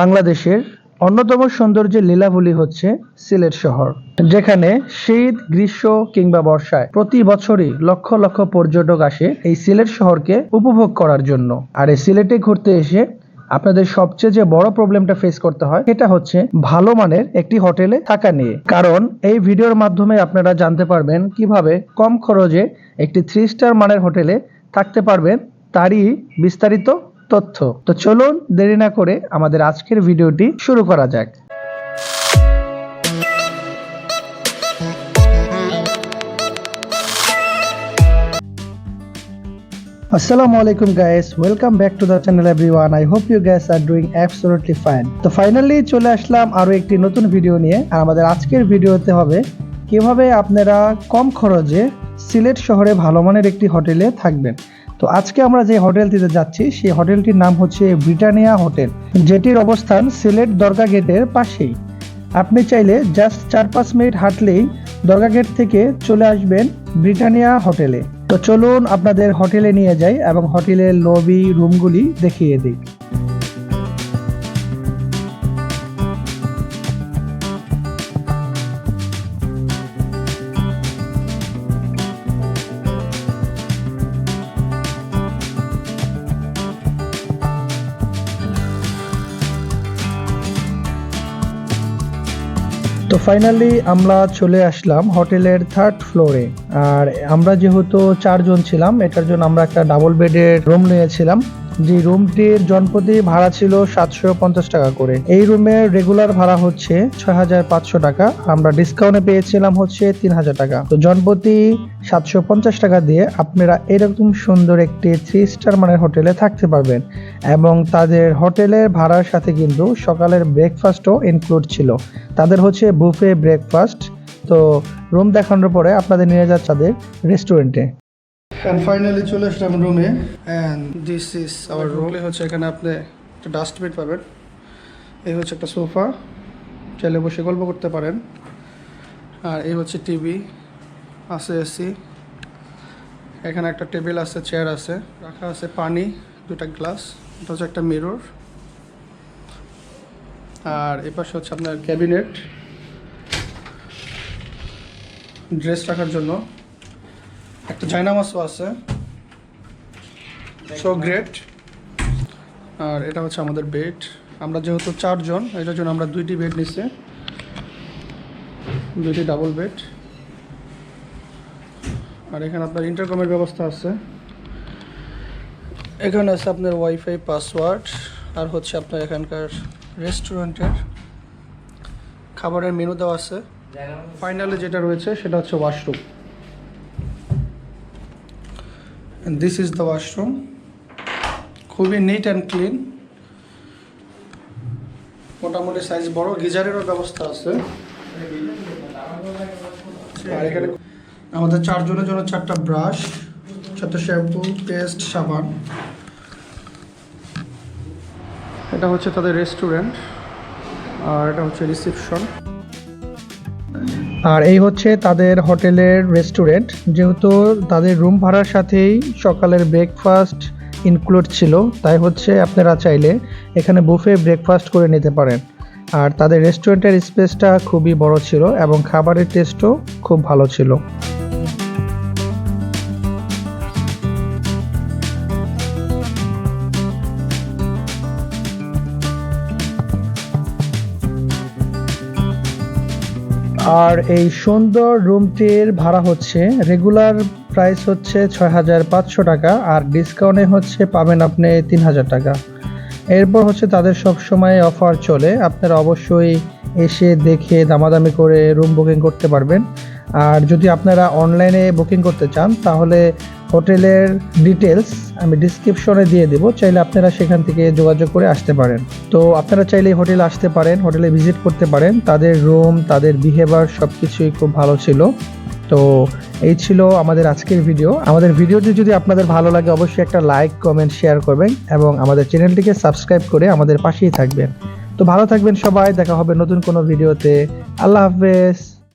বাংলাদেশের অন্যতম সৌন্দর্যের লীলাভূলি হচ্ছে সিলেট শহর, যেখানে শীত, গ্রীষ্ম কিংবা বর্ষায় প্রতি বছরই লক্ষ লক্ষ পর্যটক আসে এই সিলেট শহরকে উপভোগ করার জন্য। আর এই সিলেটে ঘুরতে এসে আপনাদের সবচেয়ে যে বড় প্রবলেমটা ফেস করতে হয়, সেটা হচ্ছে ভালো মানের একটি হোটেলে থাকা নিয়ে। কারণ এই ভিডিওর মাধ্যমে আপনারা জানতে পারবেন কীভাবে কম খরচে একটি থ্রি স্টার মানের হোটেলে থাকতে পারবেন, তারই বিস্তারিত তথ্য। তো চলুন দেরি না করে আমাদের আজকের ভিডিওটি শুরু করা যাক। Assalamu alaikum guys, welcome back to the channel everyone. I hope you guys are doing absolutely fine. তো ফাইনালি চলে আসলাম আরও একটি নতুন ভিডিও নিয়ে। আর আমাদের আজকের ভিডিওতে হবে কীভাবে আপনারা কম খরচে সিলেট শহরে ভালো মানের একটি হোটেলে থাকবেন। তো আজকে আমরা যে হোটেলটিতে যাচ্ছি, সেই হোটেলটির নাম হচ্ছে ব্রিটানিয়া হোটেল, যেটির অবস্থান সিলেট দরগা গেটের পাশেই। আপনি চাইলে জাস্ট চার পাঁচ মিনিট হাঁটলেই দরগা গেট থেকে চলে আসবেন ব্রিটানিয়া হোটেলে। তো চলুন আপনাদের হোটেলে নিয়ে যাই এবং হোটেলের লবি রুমগুলি দেখিয়ে দিই। তো ফাইনালি আমরা চলে আসলাম হোটেলের থার্ড ফ্লোরে আর আমরা যেহেতু চারজন ছিলাম, এটার জন্য আমরা একটা ডাবল বেডের রুম নিয়েছিলাম। যে রুমটির জনপ্রতি ভাড়া ছিল সাতশো পঞ্চাশ টাকা করে। এই রুমের রেগুলার ভাড়া হচ্ছে ছয় হাজার পাঁচশো টাকা। আমরা ডিসকাউন্টে পেয়েছিলাম হচ্ছে তিন হাজার টাকা। তো জনপ্রতি সাতশো পঞ্চাশ টাকা দিয়ে আপনারা এরকম সুন্দর একটি থ্রি স্টার মানের হোটেলে থাকতে পারবেন। এবং তাদের হোটেলের ভাড়ার সাথে কিন্তু সকালের ব্রেকফাস্টও ইনক্লুড ছিল। তাদের হচ্ছে বুফে ব্রেকফাস্ট তো রুম দেখানোর পরে আপনাদের নিয়ে যাচ্ছে তাদের রেস্টুরেন্টে অ্যান্ড ফাইনালি চলে আসলাম রুমে and this is our room হচ্ছে এখানে আপনি একটা ডাস্টবিন পাবেন। এই হচ্ছে একটা সোফা চাইলে বসে গল্প করতে পারেন। আর এই হচ্ছে টিভি আছে এসি এখানে একটা টেবিল আছে চেয়ার আছে। রাখা আছে পানি, দুটা গ্লাস এটা হচ্ছে একটা মিরর আর এ পাশে হচ্ছে আপনার ক্যাবিনেট ড্রেস রাখার জন্য একটা জায়নামাসও আছে। সো গ্রেট আর এটা হচ্ছে আমাদের বেড আমরা যেহেতু চারজন, এটার জন্য আমরা দুইটি বেড নিচ্ছি দুইটি ডাবল বেড আর এখানে আপনার ইন্টারকমের ব্যবস্থা আছে। এখানে আছে আপনার ওয়াইফাই পাসওয়ার্ড আর হচ্ছে আপনার এখানকার রেস্টুরেন্টের খাবারের মেনু দেওয়া আছে। ফাইনালি যেটা রয়েছে সেটা হচ্ছে washroom this is the washroom খুবই নিট অ্যান্ড ক্লিন মোটামুটি সাইজ বড়, গিজারেরও ব্যবস্থা আছে। আমাদের চারজনের জন্য চারটা ব্রাশ চারটা শ্যাম্পু পেস্ট সাবান। এটা হচ্ছে তাদের রেস্টুরেন্ট আর এটা হচ্ছে রিসেপশন আর এই হচ্ছে তাদের হোটেলের রেস্টুরেন্ট। যেহেতু তাদের রুম ভাড়ার সাথেই সকালের ব্রেকফাস্ট ইনক্লুড ছিল, তাই হচ্ছে আপনারা চাইলে এখানে বুফে ব্রেকফাস্ট করে নিতে পারেন। আর তাদের রেস্টুরেন্টের স্পেসটা খুবই বড় ছিল এবং খাবারের টেস্টও খুব ভালো ছিল। আর এই সুন্দর রুমটির ভাড়া হচ্ছে রেগুলার প্রাইস হচ্ছে ছয় হাজার পাঁচশো টাকা আর ডিসকাউন্টে হচ্ছে পাবেন আপনি তিন হাজার টাকা। এরপর হচ্ছে তাদের সব সময় অফার চলে, আপনারা অবশ্যই এসে দেখে দামাদামি করে রুম বুকিং করতে পারবেন। আর যদি আপনারা অনলাইনে বুকিং করতে চান, তাহলে হোটেলের ডিটেলস আমি ডিসক্রিপশনে দিয়ে দেবো। চাইলে আপনারা সেখান থেকে যোগাযোগ করে আসতে পারেন। তো আপনারা চাইলে হোটেলে আসতে পারেন, হোটেলে ভিজিট করতে পারেন। তাদের রুম তাদের বিহেভিয়ার সব কিছুই খুব ভালো ছিল। তো এই ছিল আমাদের আজকের ভিডিও আমাদের ভিডিওটি যদি আপনাদের ভালো লাগে, অবশ্যই একটা লাইক কমেন্ট শেয়ার করবেন এবং আমাদের চ্যানেলটিকে সাবস্ক্রাইব করে আমাদের পাশেই থাকবেন। তো ভালো থাকবেন সবাই, দেখা হবে নতুন কোনো ভিডিওতে আল্লাহ হাফেজ।